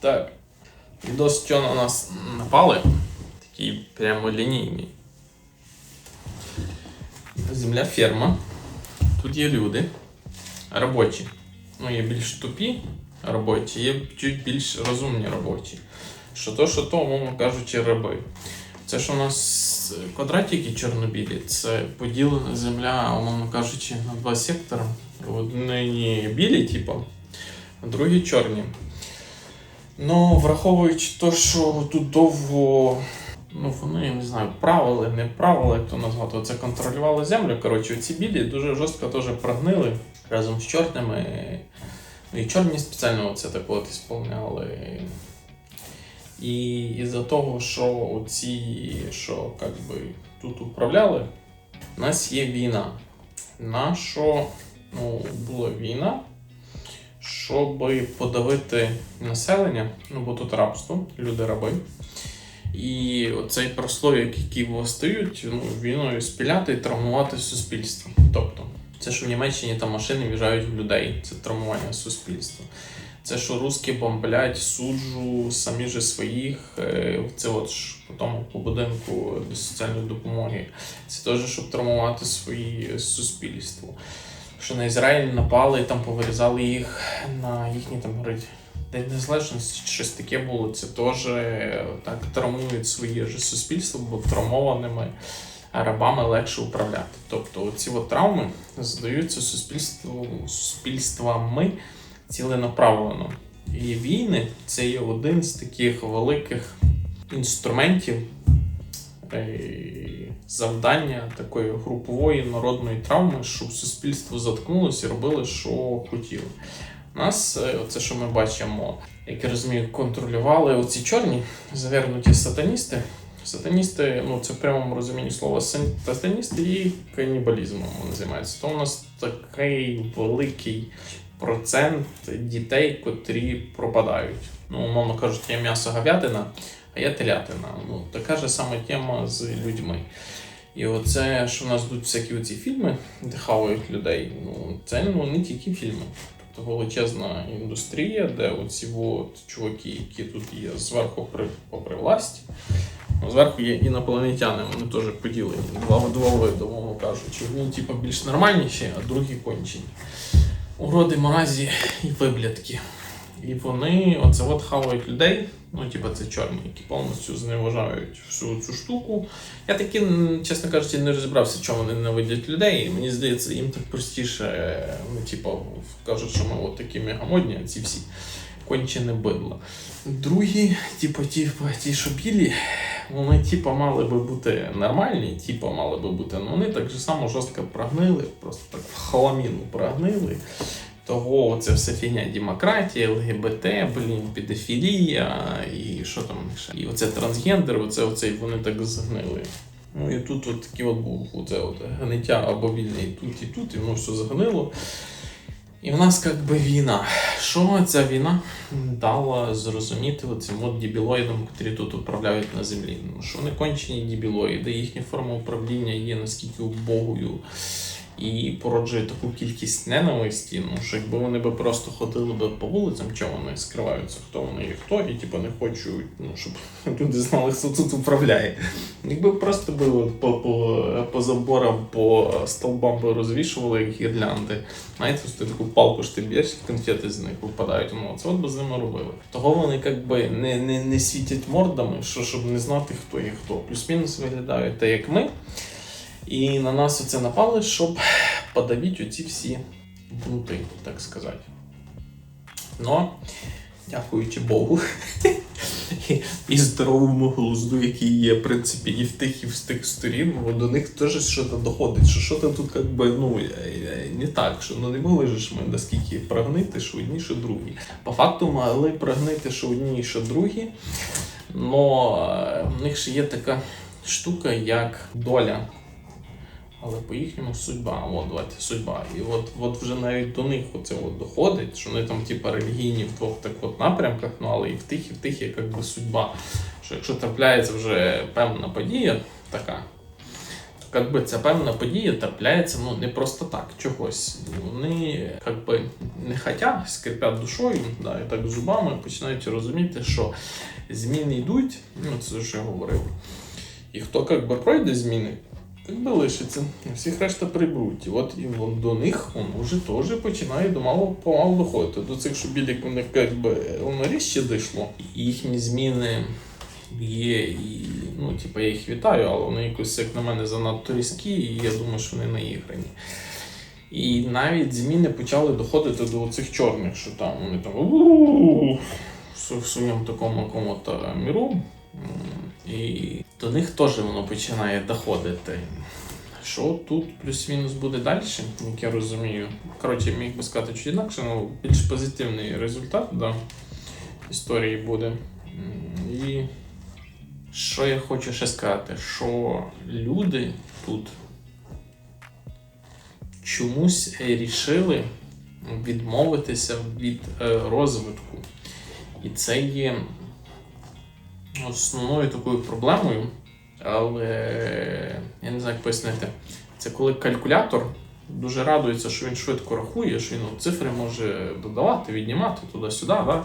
Так. Відос, що на нас напали. Такий прямолінійний. Земля ферма. Тут є люди. Робочі. Ну, є більш тупі робочі, є чуть більш розумні робочі. Що то, що то, умовно кажучи, раби. Це ж у нас квадратики чорнобілі, це поділена земля, умовно кажучи, на два сектори. Одні білі, типу, другі чорні. Ну, враховуючи те, що тут довго, ну вони я не знаю, правили, не правили, як то назвати, це контролювали землю. Коротше, ці білі дуже жорстко теж прогнили разом з чорними. Ну і чорні спеціально це так от ісполняли. І із-за того, що оці, що как би, тут управляли, у нас є війна. На що ну, була війна, щоб подавити населення, ну бо тут рабство, люди раби. І оцей прослойок, який властають, ну, війною спіляти і травмувати суспільство. Тобто, це що в Німеччині там машини в'їжджають в людей, це травмування суспільства. Це що русські бомблять суджу самі же своїх, е, це от ж тому по будинку соціальної допомоги. Це теж, щоб травмувати свої суспільство. Що на Ізраїль напали і там повирізали їх на їхні там говорить. День Незалежності щось таке було, це теж е, так травмують своє ж суспільство, бо травмованими рабами легше управляти. Тобто ці от травми задаються суспільству, суспільствами ціленаправлено. І війни це є один з таких великих інструментів завдання такої групової народної травми, щоб суспільство заткнулося і робили, що хотіли. Нас, е, це що ми бачимо, як я розумію, контролювали оці чорні завернуті сатаністи. Сатаністи, ну це в прямому розумінні слова сатаністи і канібалізмом вони займаються. То у нас такий великий процент дітей, котрі пропадають. Ну, умовно кажуть, є м'ясо говядина, а є телятина. Ну, така ж сама тема з людьми. І оце, що в нас йдуть всякі оці фільми, де хавають людей, ну це ну, не тільки фільми. Тобто величезна індустрія, де оці от чуваки, які тут є зверху при, попри власті. Ну, Зверху є інопланетяни, вони теж поділені. Два види, мовно кажучи. Одні, типу, більш нормальніші, а другі кончені. Уроди, мразі і виблядки. І вони оце от хавають людей. Ну, типу, це чорні, які повністю зневажають всю цю штуку. Я таки, чесно кажучи, не розібрався, чому вони ненавидять людей. Мені здається, їм так простіше, ну, типу, кажуть, що ми от такі мегамодні, а ці всі кончене бидло. Другі, типу, ті, ті, що білі, вони типу, мали би бути нормальні, типу, мали би бути, але вони так же само жорстко прогнили, просто так в халаміну прогнили. Того це все фігня демократія, ЛГБТ, блін, педофілія і що там ще. І оце трансгендер, оце, оце вони так згнили. Ну і тут от такі от був оце от гниття або вільне і тут, і тут, і воно все згнило. І в нас як би війна. Що ця війна дала зрозуміти цим от дебілоїдам, які тут управляють на землі? Ну, що вони кончені дебілоїди, їхня форма управління є наскільки убогою і породжує таку кількість ненависті. Ну що якби вони би просто ходили би по вулицям, чого вони скриваються, хто вони і хто, і типу не хочуть, ну щоб люди знали, хто тут управляє. Якби просто би по, по, по заборам, по столбам би розвішували як гірлянди. Знаєте, ти таку палку ж ти б'єш, конфети з них випадають. Ну, це от би з ними робили. Того вони якби не, не, не світять мордами, що щоб не знати, хто є хто. Плюс-мінус виглядають так, як ми. І на нас оце напали, щоб подавити оці всі бунти, так сказати. Но, дякуючи Богу, і- здоровому глузду, який є, в принципі, і в тих, і в тих сторін, бо до них теж щось доходить, що що то тут як би, ну, е, е, не так, що ну, не могли ж ми наскільки прогнити, що одні, що другі. По факту могли прогнити, що одні, що другі, но е, в них ще є така штука, як доля. Але по їхньому судьба, от давайте судьба. І от, от вже навіть до них оце от доходить, що вони там, типа, релігійні в двох так от напрямках, ну але і в тих, і в тих є як би судьба. Що якщо трапляється вже певна подія така, як би ця певна подія трапляється ну не просто так, чогось. Вони не хотять, скрипять душою, да, і так зубами починають розуміти, що зміни йдуть, ну це я говорив. І хто як би пройде зміни, як би лишиться, всіх решта приберуть. І от і до них он вже теж починає домалу помалу доходити. До цих, що біля них якби воно дійшло. Їхні зміни є і, ну, типу, я їх вітаю, але вони якось, як на мене, занадто різкі, і я думаю, що вони наіграні. І навіть зміни почали доходити до цих чорних, що там вони там в своєму такому якому-то міру. До них теж воно починає доходити. Що тут плюс-мінус буде далі, як я розумію. Коротше, міг би сказати чуть інакше, але більш позитивний результат да, історії буде. І що я хочу ще сказати, що люди тут чомусь рішили відмовитися від е, розвитку. І це є основною такою проблемою, але я не знаю, як пояснити. Це коли калькулятор дуже радується, що він швидко рахує, що він от цифри може додавати, віднімати туди-сюди, да?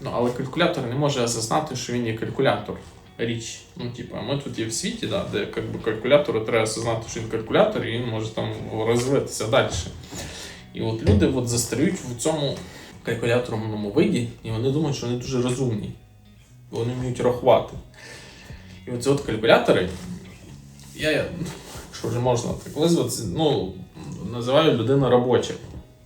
ну, але калькулятор не може осознати, що він є калькулятор. Річ. Ну, типа, ми тут є в світі, да, де как би, калькулятору треба осознати, що він калькулятор, і він може там розвитися далі. І от люди от застають в цьому калькуляторному виді, і вони думають, що вони дуже розумні. Вони вміють рахувати. І оці от калькулятори, я, я, якщо вже можна так визвати, ну, називаю людина робоча.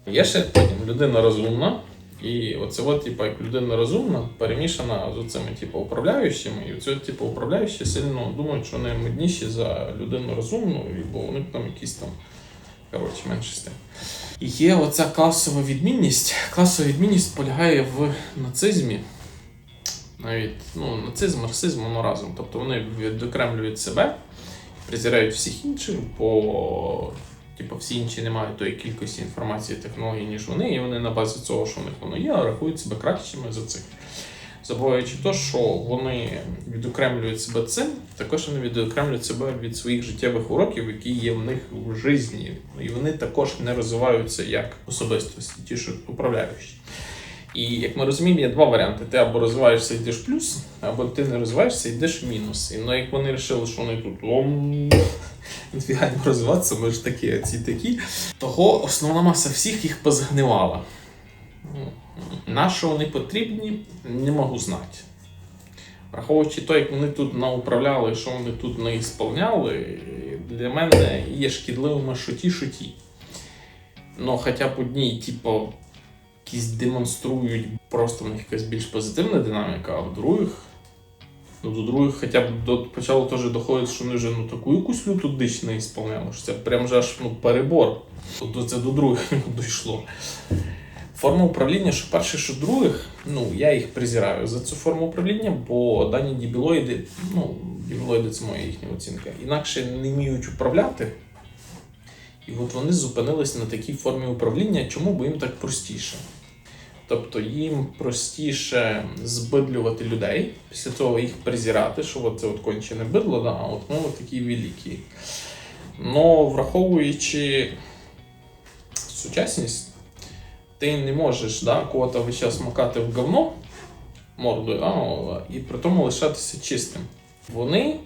Є ще потім людина розумна, і оце от, типу, як людина розумна, перемішана з цими типу, управляючими, і оці типу, управляючі сильно думають, що вони модніші за людину розумну, бо вони там якісь там, коротше, тим. І є оця класова відмінність. Класова відмінність полягає в нацизмі. Навіть ну, нацизм, расизм, воно разом. Тобто вони відокремлюють себе, презирають всіх інших, бо типу, всі інші не мають тої кількості інформації технологій, ніж вони, і вони на базі цього, що в них воно є, рахують себе кращими за цих. Забуваючи те, що вони відокремлюють себе цим, також вони відокремлюють себе від своїх життєвих уроків, які є в них в житті. І вони також не розвиваються як особистості, ті, що управляючі. І як ми розуміємо, є два варіанти: ти або розвиваєшся йдеш плюс, або ти не розвиваєшся йдеш мінус. І ну, як вони вирішили, що вони тут ом, розвиватися, ми ж такі, а ці такі, того основна маса всіх їх позгнивала. На що вони потрібні, не можу знати. Враховуючи те, як вони тут науправляли, що вони тут не ісполняли, для мене є шкідливими шуті шуті. Ну, хоча б одні, типу, якісь демонструють просто в них якась більш позитивна динаміка, а в других. Ну, до других хоча б до початку теж доходить, що вони вже ну, таку якусь люту дич не ісполняли, що це прям же аж ну, перебор. Тобто це до других дійшло. Форма управління, що перших, що других, ну, я їх презираю за цю форму управління, бо дані дібілоїди, ну, дібілоїди це моя їхня оцінка, інакше не вміють управляти. І от вони зупинились на такій формі управління, чому? Бо їм так простіше. Тобто їм простіше збидлювати людей, після того їх презирати, що це от кончене бидло, да, а от ми от такі великі. Но враховуючи сучасність, ти не можеш да, кого-то весь час макати в говно мордою, да, і при тому лишатися чистим. Вони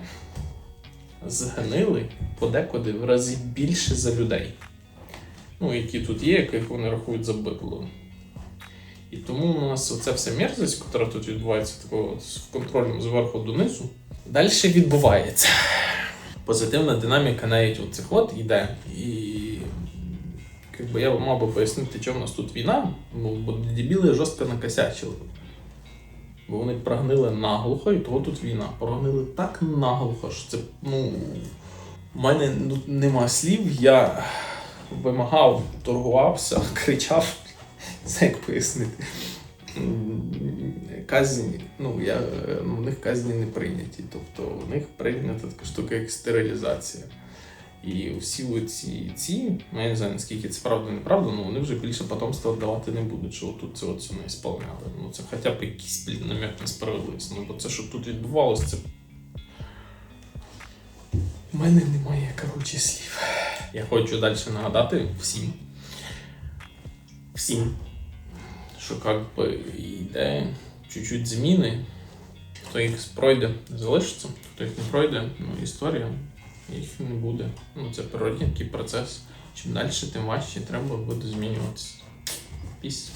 згнили подекуди в рази більше за людей. Ну, які тут є, яких вони рахують за бидло. І тому у нас оця вся мерзость, яка тут відбувається такого з контролем зверху донизу, далі відбувається. Позитивна динаміка навіть у цих от йде. І якби я мав би пояснити, чому в нас тут війна, бо дебіли жорстко накосячили. Бо вони прогнили наглухо, і того тут війна. Прогнили так наглухо, що це, ну. У мене ну, нема слів, я вимагав, торгувався, кричав. Це як пояснити. Казні, ну, я, ну, в них казні не прийняті. Тобто в них прийнята така штука, як стерилізація. І всі оці ці, ну, я не знаю, наскільки це правда неправда, але вони вже більше потомства давати не будуть, що тут це оце не сповняли. Ну це хоча б якийсь намір на справедливість. Ну бо це, що тут відбувалося, це У мене немає коротше слів. Я хочу далі нагадати всім. Всім, що как би йде чуть-чуть зміни. Хто їх пройде, залишиться, хто їх не пройде, ну історія їх не буде. Ну це природній такий процес. Чим далі, тим важче треба буде змінюватися. Піс.